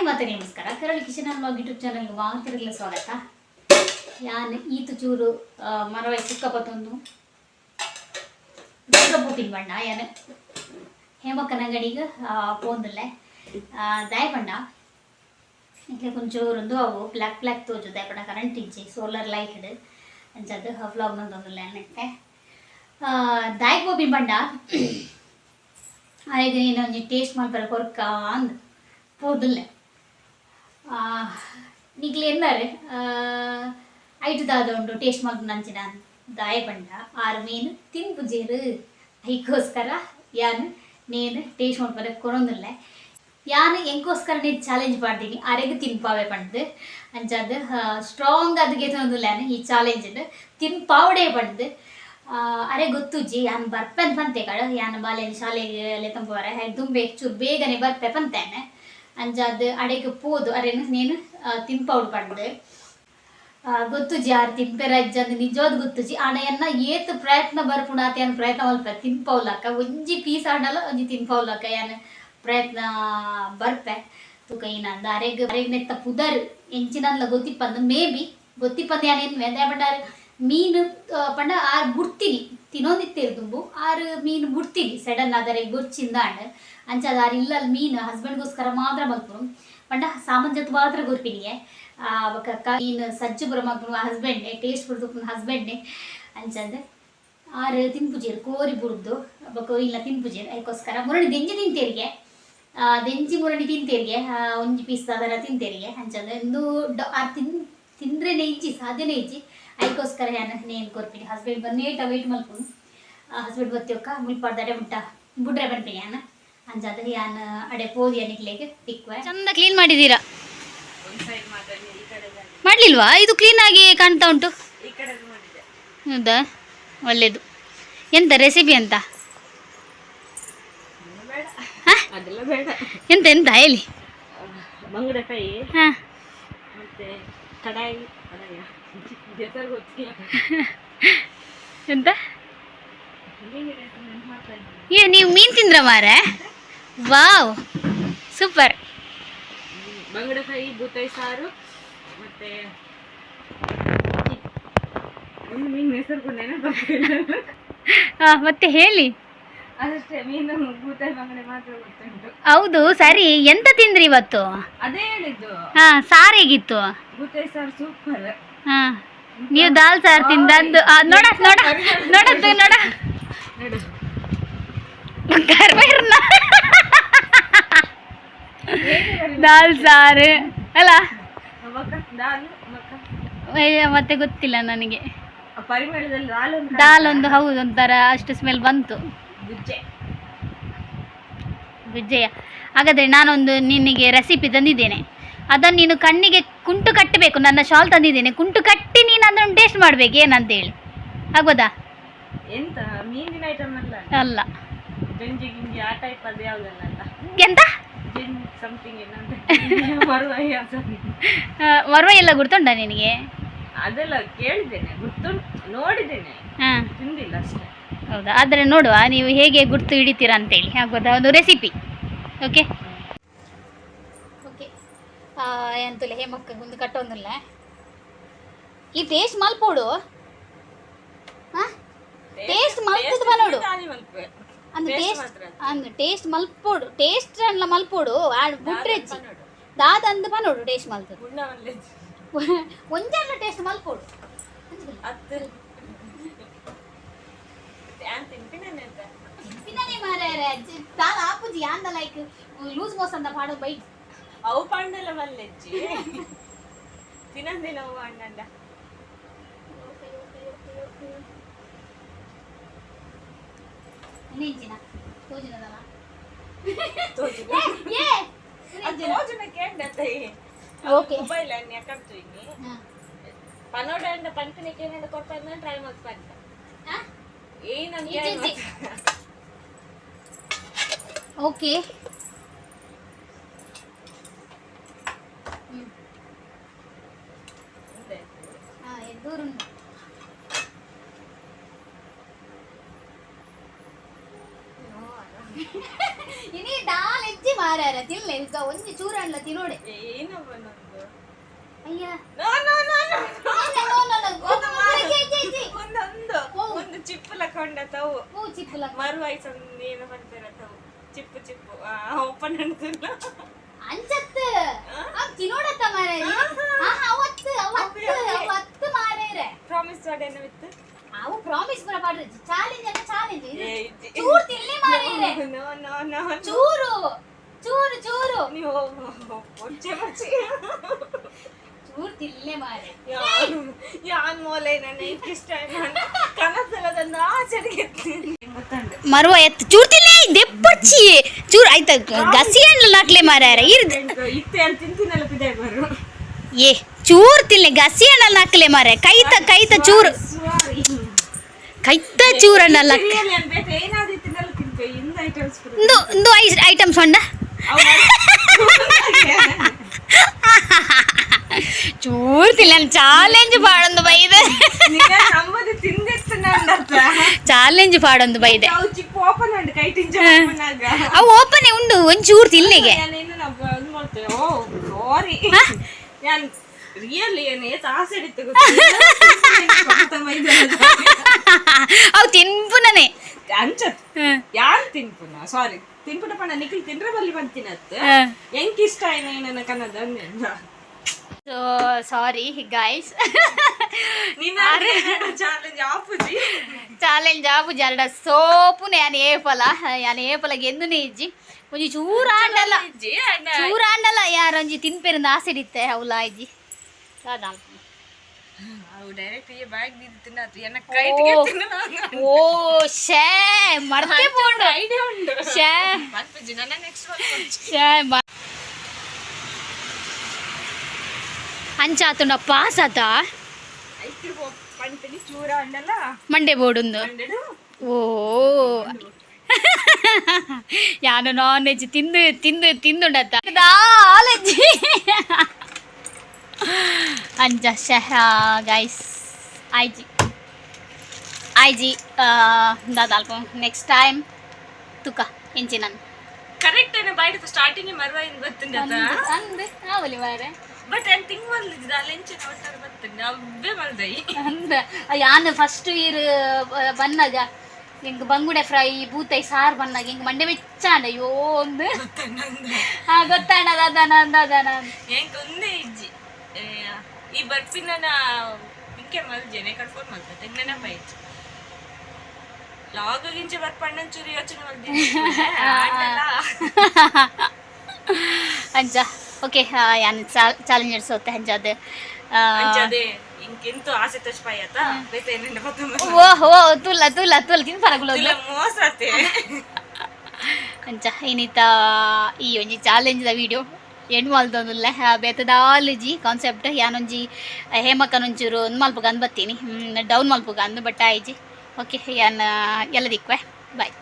Hi ಮತ್ತೆ ನಮಸ್ಕಾರ. ಕರಳಿ Kishan blog YouTube ಚಾನಲ್ಗೆ ವಾಗ್ತಿರಲಿಲ್ಲ ಸ್ವಾಗತ. ಯಾನ್ ಈತು ಚೂರು ಮರವೈ ಸಿಕ್ಕಪತ್ತೊಂದು ಬೂಟಿನ ಬಣ್ಣ, ಯಾನು. ಹೇಮಕನಗಡಿಗೆ ಪೋಂದಿಲ್ಲ. ಬಣ್ಣ ಇಟ್ಲೆ ಕೊಂಚೂರುಂದು ಅವು ಬ್ಲ್ಯಾಕ್ ಬ್ಲ್ಯಾಕ್ ತೋಜು ದಯಪಂಡ ಕರೆಂಟ್ ಇಂಚಿ ಸೋಲಾರ್ ಲೈಟ್ ಇಡು ಅಂಚದು ವ್ಲಾಗ್ ನಂದೊಂದಿಲ್ಲ ಅನ್ನಕ್ಕೆ. ದಾಯ್ ಗೋಬಿ ಬಣ್ಣ. ಅದೇ ಇನ್ನೊಂದು ಟೇಸ್ಟ್ ಮಾಡ್ಬಾರ ಕೊರ್ಕ ಅಂದ್. போதில்லை ಈಗಲೇ ಎಂದರೆ ಐಟುದಾದ ಉಂಡು ಟೇಸ್ಟ್ ಮಗ್ ನಂಚಿನ ದಾಯ ಪಂಡ ಆರು ಮೀನು ತಿನ್ಪುಜೇರು ಐಕೋಸ್ಕರ ಯಾನು, ನೇನು ಟೇಸ್ಟ್ ಮಾಡ್ಬಾರ ಕೊರೊಂದಿಲ್ಲ ಯಾನು, ಎಂಕೋಸ್ಕರ ನೀನು ಚಾಲೆಂಜ್ ಮಾಡ್ತೀನಿ. ಅರೆಗೆ ತಿನ್ಪಾವೆ ಪಂಡ್ದು ಅಂಚಾದ ಸ್ಟ್ರಾಂಗ್ ಅದಕ್ಕೆ ತೊಂದಿಲ್ಲ ಈ ಚಾಲೆಂಜ್ ತಿನ್ಪಾವಡೆ ಪಂಡ್ದು ಅರೆ ಗೊತ್ತುಜ್ಜಿ ಯಾನು ಬರ್ಪೆನ್ ಪಂತೆ ಕಡ ಯಾನು ಬಾಲೆನ್ ಶಾಲೆಗೆ ತಂಪವರೆ. ತುಂಬೆ ಹೆಚ್ಚು ಬೇಗನೆ ಬರ್ಪೆ ಪಂತೇನೆ. ಅಂಜಾದ್ ಅಡೆಗ್ ಪೋದು. ಅರೆನು ನೀನು ತಿನ್ಪೌಡು ಪಂಡೆ ಗೊತ್ತುಜಿ ಆರು ತಿನ್ಪೆರ ಇಜ್ಜಂದು ನಿಜವಾದ ಗೊತ್ತುಜಿ. ಎನ್ನ ಏತ್ ಪ್ರಯತ್ನ ಬರ್ಪುಂಡು ಅನ್ ಪ್ರಯತ್ನ ಮಲ್ಪ ತಿನ್ಪೌಲಕ್ಕ ಒಂಜಿ ಪೀಸ್ ಆಡಲ್ಲ ಒಂಜಿ ತಿನ್ಪೌಲಕ್ಕ ಯಾನ್ ಪ್ರಯತ್ನ ಬರ್ಪೆ. ತೂಕ ಏನಂದ ಅರೆಗ್ ಅರೆಗ್ ನೆತ್ತ ಪುದರ್. ಎಂಚಿನಲ್ಲ ಗೊತ್ತಿಪ್ಪಂದು. ಮೇ ಬಿ ಗೊತ್ತಿಪ್ಪಂದು ಯಾನೇನು ವೆಂದ ಬಟ್ಟಾರು ಮೀನು ಪಂಡ ಆರ್ ಬುಡ್ತೀನಿ ತಿನ್ನೋದಿತ್ತೇರು ತುಂಬು. ಆರು ಮೀನು ಬುಡ್ತೀನಿ ಸಡನ್ ಆದರೆ ಗುರ್ಚಿಂದ ಅಂಡ್ ಅಂಚದ ಆರು ಇಲ್ಲ ಮೀನು ಹಸ್ಬೆಂಡ್ಗೋಸ್ಕರ ಮಾತ್ರ ಬಂತು ಪಂಡ ಸಾಮಾನ್ ಜೊತೆ ಮಾತ್ರ ಗುರ್ಪಿನಿ. ಬೊಕ್ಕ ಮೀನು ಸಜ್ಜು ಬರೋ ಮಗ್ನು ಹಸ್ಬೆಂಡೆ ಟೇಸ್ಟ್ ಬುಡ್ದು ಹಸ್ಬೆಂಡೆ ಅಂಚಂದ್ ಆರು ತಿನ್ಪುಜೇರ್, ಕೋರಿ ಬುರ್ದು ಬಕ್ಕ ಇಲ್ಲ, ತಿನ್ಪುಜೇರ್. ಅದಕ್ಕೋಸ್ಕರ ಮುರಣಿ ದೆಂಜಿ ತಿಂತೇರಿಗೆ. ದೆಂಜಿ ಮುರಣಿ ತಿಂತೇರಿಗೆ. ಒಂಜಿ ಪೀಸ್ ಅದರ ತಿಂತೇರಿಗೆ. ಅಂಚಂದ್ರೆ ಒಂದು ಆ ತಿನ್, ತಿಂದ್ರೆ ನೆಜ್ಜಿ ಸಾಧ್ಯನೇ ಇಜ್ಜಿ ಅದಕ್ಕೋಸ್ಕರ ನಾನು ಏನು ಕೊರ್ಪಿನಿ ಹಸ್ಬೆಂಡ್ ಬಂದು ನೇಟ ವೆಯ್ಟ್ ಮಲ್ಕೊಂಡು ಹಸ್ಬೆಂಡ್ ಬತ್ತಿಯೊಕ್ಕ ಮುಲ್ಪಾಡ್ದಾರೆ ಮುಟ್ಟ ಬುಡ್ರೆ ಬಂದ್ಬಿ ಯಾನ ಅಂಜಾದ ಯಾನ ಅಡೆ ಪೋದಿ ಅನಿಕ್ಲೆಗೆ ಪಿಕ್ವೆ ಚಂದ ಕ್ಲೀನ್ ಮಾಡಿದ್ದೀರಾ? ಮಾಡ್ಲಿಲ್ವಾ? ಇದು ಕ್ಲೀನ್ ಆಗಿ ಕಾಣ್ತಾ ಉಂಟು? ಹೌದಾ? ಒಳ್ಳೇದು. ಎಂತ ರೆಸಿಪಿ ಅಂತ ಹ? ಅದೆಲ್ಲ ಬೇಡ ಎಂತ ಎಂತ ಹೇಳಿ? ಬಂಗಡೆಕಾಯಿ ಹಾ. ಮತ್ತೆ ಕಡಾಯಿ. ಎಂತ. ಏ ನೀವು ಮೀನ್ ತಿಂದ್ರ ಮಾರೆ ವಾವ್ ಸೂಪರ್. ಬಂಗಡಕಾಯಿ ಬೂತಾಯಿ ಸಾರು ಮತ್ತೆ ಒಂದು ಮೀನು ಹೆಸರು ನೆನಪಾಗ್ತಿಲ್ಲ ಮತ್ತೆ ಹೇಳಿ. ಅದಷ್ಟೇ ಮೀನು ಬೂತಾಯಿ ಬಂಗಡೆ ಮಾತ್ರ ಗೊತ್ತುಂಟು. ಹೌದು ಸರಿ ಎಂತ ತಿಂದ್ರಿ ಇವತ್ತು? ಅದೇ ಹೇಳಿದ್ದು. ಹಾ ಸಾರು ಹೇಗಿತ್ತು? ಬೂತಾಯಿ ಸಾರು ಸೂಪರ್ ಹಾ ನೀವು ದಾಲ್ ಸಾರ್ ತಿಂದದ್ದು ಆ, ನೋಡ ನೋಡ ನೋಡದ್ದು ನೋಡ. ನೋಡು. ಕರ್ಬೇರ್ನ. ದಾಲ್ ಸಾರು? ಅಲ್ಲ? ದಾಲ್ ಅಯ್ಯ, ಮತ್ತೆ ಗೊತ್ತಿಲ್ಲ ನನಗೆ. ಆ ಪರಿಮಳದಲ್ಲಿ ದಾಲ್ ಒಂದು ದಾಲ್ ಒಂದು ಹೌದು ಒಂಥರ ಅಷ್ಟು ಸ್ಮೆಲ್ ಬಂತು. ಗುಜ್ಜೆ ಹಾಗಾದ್ರೆ ಹಾಗಾದರೆ ನಾನೊಂದು ನಿನಗೆ ರೆಸಿಪಿ ತಂದಿದ್ದೇನೆ. ಅದನ್ನು ನೀನು ಕಣ್ಣಿಗೆ ಕುಂಟು ಕಟ್ಟಬೇಕು ನನ್ನ ಶಾಲ್ ತಂದಿದ್ದೇನೆ. ಕುಂಟು ಕಟ್ಟಿ ನೀನು ಅದನ್ನು ಟೇಸ್ಟ್ ಮಾಡಬೇಕು ಏನಂತೇಳಿ. ಆಗ್ಬೋದಾ? ಎಂತ? ಮೀನಿನ ಐಟಮ್ ಅಲ್ಲ ಅಲ್ಲ? ಗಂಜಿ ಗಿಂಜಿ ಆ ಟೈಪ್ ಅದು ಯಾವುದಲ್ಲ ಎಂತ? ಸಮಥಿಂಗ್ ಮರ್ವ ಎಲ್ಲ ಗುರ್ತುಂಟ ನಿನಗೆ? ಅದೆಲ್ಲ ಕೇಳಿದ್ದೇನೆ ಗುರ್ತು ನೋಡಿದ್ದೇನೆ. ಹಾಂ. ತಿಂದಿಲ್ಲ ಅಷ್ಟೇ. ಹೌದಾ? ಆದರೆ ನೋಡುವ ನೀವು ಹೇಗೆ ಗುರ್ತು ಹಿಡಿತೀರಾ ಅಂತೇಳಿ. ಆಗ್ಬೋದಾ ಒಂದು ರೆಸಿಪಿ ಓಕೆ ಓಕೆ ಎಂತಲ್ಲ ಹೇಮಕ್ಕ ಗುಂದು ಕಟ್ಟೊಂದಿಲ್ಲ ಈ ಟೇಸ್ಟ್ ಮಲ್ಪೋಡು ಹಾಂ? ಟೇಸ್ಟ್ ಮಲ್ಪದ ಬನೋಡು ಅಂದ್ ಟೇಸ್ಟ್ ಅಂದ್ ಟೇಸ್ಟ್ ಮಲ್ಪೋಡು ಟೇಸ್ಟ್ ಅಲ್ಲ ಮಲ್ಪೋಡು ಆಡ್ ಬುಟ್ರೆ ದಾದ ಅಂದ ಬನೋಡು ಟೇಸ್ಟ್ ಮಲ್ತದು ಒಂಜಲ್ಲ ಟೇಸ್ಟ್ ಮಲ್ಪೋಡು ತಿನ್ನನೆ ಮಾರ್ಯಾರೆ ತಾಲ ಆಪುಜಿ ಅಂದ ಲೈಕ್ ಲೂಸ್ ಮೋಸ್ ಅಂತ ಪಾಡೋ ಬೈಟ್ ಅವು ಪಂಡಲ ಬಲ್ಲೆಜ್ಜಿ ತಿನ್ನಂದಿಲ್ಲ ಅವು ಅಣ್ಣಂಡ ನೆಂಚಿನ ತೋಜಿನದಲ್ಲ ತೋಜುನ ಏ ತೋಜುನ ಕೇಂಡತೈ ಓಕೆ ಮೊಬೈಲ್ ಅನ್ನ ಯಾಕಂತು ಇನ್ನಿ ಪನೋಡ ಅಂಡ ಪಂಕನಿಕೆ ಏನಿಂದ ಕೊಟ್ಟ ಟ್ರೈ ಮಾಡ್ತಾ ಪಂಕ ಏನಂತ ಈಚೆ ಈಚೆ. ಓಕೆ ಹಾಂ ಎದ್ದೂರುಂಟು ಇನಿ ದಾಲ್ ಎಜ್ಜಿ ಮಾರ ಮಾರ್ಯಾರ ತಿನ್ಲೆ ಈಗ ಒಂಜಿ ಚೂರಣ್ಣ ತಿನ್ನೋಡೆ ಏನಪ್ಪ ನಂದು ಅಯ್ಯ ನೋ ನೋ ನೋ ನೋ ಇಲ್ಲ, no, no, ಒಂದು ಚಿಪ್ಪುಲ ಕೊಂಡ ತವು ಹೂ ಲಕ ಮರು ವಯಸ್ಸೊಂದು ಏನು ಮಾಡ್ತಾರ ತವು ಚಿಪ್ಪು. ಚಿಪ್ಪು ಓಪನ್ ಅಂತಿಲ್ಲ ಅಂಚತ್ತು ಅವ್ ತಿನ್ನೋಡತ್ತ ಆ ಅವತ್ತು ಅವತ್ತು ಅವತ್ತು ಮಾರೆರೆ ಪ್ರಾಮಿಸ್ ವಾಡೇನ ವಿತ್ ಅವು ಪ್ರಾಮಿಸ್ ಬರ ಪಾಡ್ರಿ. ಚಾಲೆಂಜ್ ಅಂತ ಚಾಲೆಂಜ್ ಚೂರು ತಿನ್ಲಿ ಮಾರೇರೆ ನೋ ನೋ ನೋ ಚೂರು ಚೂರು ಚೂರು. ನೀವು ಒಚ್ಚೆ ಮಚ್ಚಿ ಮಾರ್ಯಾರ ಯಾನ್ ಮೂಲೆ? ನನ್ನ ಇಷ್ಟ ಆಚೆಗೆ ಮರುವ ಎತ್ತು ದೆಪ್ಪಚ್ಚಿ ಚೂರ್ ಆಯ್ತ? ಗಸಿ ಹಣ್ಣು ನಾಕ್ಲೆ ಮಾರ್ಯಾರ ಇರ್ದ ಇತ್ತೆ ಅಂತ ತಿಂತಿನಲ್ಲ ಬರು ಏ ಗಸಿ ಹಣ್ಣಲ್ಲಿ ನಾಕ್ಲೆ ಮಾರ್ಯ ಕೈತ ಕೈತ ಚೂರು. ಕೈತ ಚೂರಣ್ಣಲ್ಲ ಇಂದು ಇಂದ ಐಟಮ್ಸ್ ಇಂದು ಇಂದು ಐ ಐಟಮ್ಸ್ ಉಂಡ ಚೂರು ತಿನ್ಲೆ ಚಾಲೆಂಜ್ ಬಾಡೊಂದು ಬೈದೆ ಚಾಲೆಂಜ್ ಪಾಡೊಂದು ಬೈದೆ ಅವು ಓಪನ್ ಉಂಡು ಒಂಚೂರು ತಿನ್ನಿಗೆ ಅವು ತಿನ್ಪುನನೆ. ಅಂಚತ್. ಯಾರು ತಿನ್ಪುನ? ಸಾರಿ ತಿನ್ಪುನ ಪಣ ನಿಖಿಲ್ ತಿಂದ್ರೆ ಬಲ್ಲಿ ಬಂತಿನತ್ ಹೆಂಗ್ ಇಷ್ಟ ಏನೇನ ಕನ್ನದ ಸಾರಿ ಗಾಯ್ಸ್ ಚಾಲೆಂಜ್ ಆಪುಜಿ? ಚಾಲೆಂಜ್ ಆಪು ಜರಡ ಸೋಪುನೆ ಯಾನ್ ಏಪಲ ಯಾನ್ ಏಪಲ ಎಂದು ಇಜ್ಜಿ. ಒಂಜಿ ಚೂರ ಆಂಡಲ ಚೂರ ಆಂಡಲ್ಲ ಆಂಡಲ ಯಾರೊಂಜಿ ತಿನ್ಪೆರಿಂದ ಆಸೆ ಹಿಡಿತೆ ಅವಲ ಇಜ್ಜಿ. ಡೈರೆಕ್ಟ್ ದಿದ್ದು ತಿನ್ನತ್ ಎನ್ನ ಕೈಟ್ಗೆ ಓ. ಶೇ ಮರ್ತೆ ಪೋಂಡು. ಶೇ. ಶೇ ಮ- ಅಂಚಾತುಂಡ ಪಾಸ್ ಆತ ಐತಿ ಪಂಟಲಿ ಚೂರ ಅಂಡಲ್ಲ ಮಂಡೆ ಬೋಡುಂದು ಮಂಡೆಡು ಓ ಯಾನು ನಾನ್ ವೆಜ್ ತಿಂದು ತಿಂದು ತಿಂದುಂಡತ್ತ ಆಲಜ್ಜಿ ಅಂಚ ಶಹ ಗೈಸ್ ಐಜಿ ಐಜಿ ದಾದಾಲ್ಪು ನೆಕ್ಸ್ಟ್ ಟೈಮ್ ತುಕ ಎಂಚಿನನ್ ಕರೆಕ್ಟ್ ಏನ ಬಾಯ್ಡ್ ಸ್ಟಾರ್ಟಿಂಗ್ ಮರ್ವಾಯಿನ್ ಬರ್ತಂಡ ಅಂದ್ ಆವಲಿ ಮಾರೆ ಬಟ್ ತಿಂಗ್ ಮಲ್ದಿದ್ದ ಒಟ್ಟಾರೆ ಮಲ್ದೆ ಮಲ್ದೈ ಅಂದ ಯಾನು ಫಸ್ಟ್ ಇಯರ್ ಬನ್ನಾಗ ಹೆಂಗ್ ಬಂಗುಡೆ ಫ್ರೈ ಬೂತೈ ಸಾರು ಬಂದಾಗ ಹೆಂಗ್ ಮಂಡೆ ಬೆಚ್ಚಾಂಡ ಅಯ್ಯೋ ಒಂದು ಹಾ ಗೊತ್ತಾಣ ಅದಾನ ಅದಾನ ಹೆಂಗ್ ಒಂದೇ ಇಜ್ಜಿ. ಈ ಬರ್ಪಿನ ಇಂಕೆ ಮಲ್ಜೇನೆ ಕಟ್ಫೋನ್ ಮಲ್ತ ತೆಗ್ನ ಬೈಜ್ ಲಾಗ್ ಗಿಂಚೆ ಬರ್ಪಣ್ಣ ಚೂರು ಯೋಚನೆ ಮಲ್ದಿ ಅಂಚ ಓಕೆ ಯಾನ್ ಚಾಲೆಂಜರ್ ಸೋತೆ ತಚ್ ಪಾಯತ ಬೇತೆ ಏನಿಂದ ಬತ್ತ ಓ ಓ ತುಲ್ಲ ತುಲ್ಲ ತುಲ್ಲ ತಿನ್ ಪರಗುಲ ಇಲ್ಲ ಮೋಸತೆ ಅಂಚ ಏನಿತ್ತ ಈ ಒಂಜಿ ಚಾಲೆಂಜ್ದ ವಿಡಿಯೋ ಎಣ್ಣು ಮಲ್ದೊಂದುಲ್ಲ ಬೇತದಾಲಜಿ ಕಾನ್ಸೆಪ್ಟ್ ಯಾನೊಂಜಿ ಹೇಮಕ್ಕನೊಂಚೂರು ಒಂದು ಮಲ್ಪಗ ಅಂದ್ ಬತ್ತೀನಿ. ಡೌನ್ ಮಲ್ಪಗ ಅಂದ್ ಬಟ್ ಆಯ್ಜಿ ಓಕೆ ಯಾನ್ ಎಲ್ಲ ದಿಕ್ವೆ. ಬಾಯ್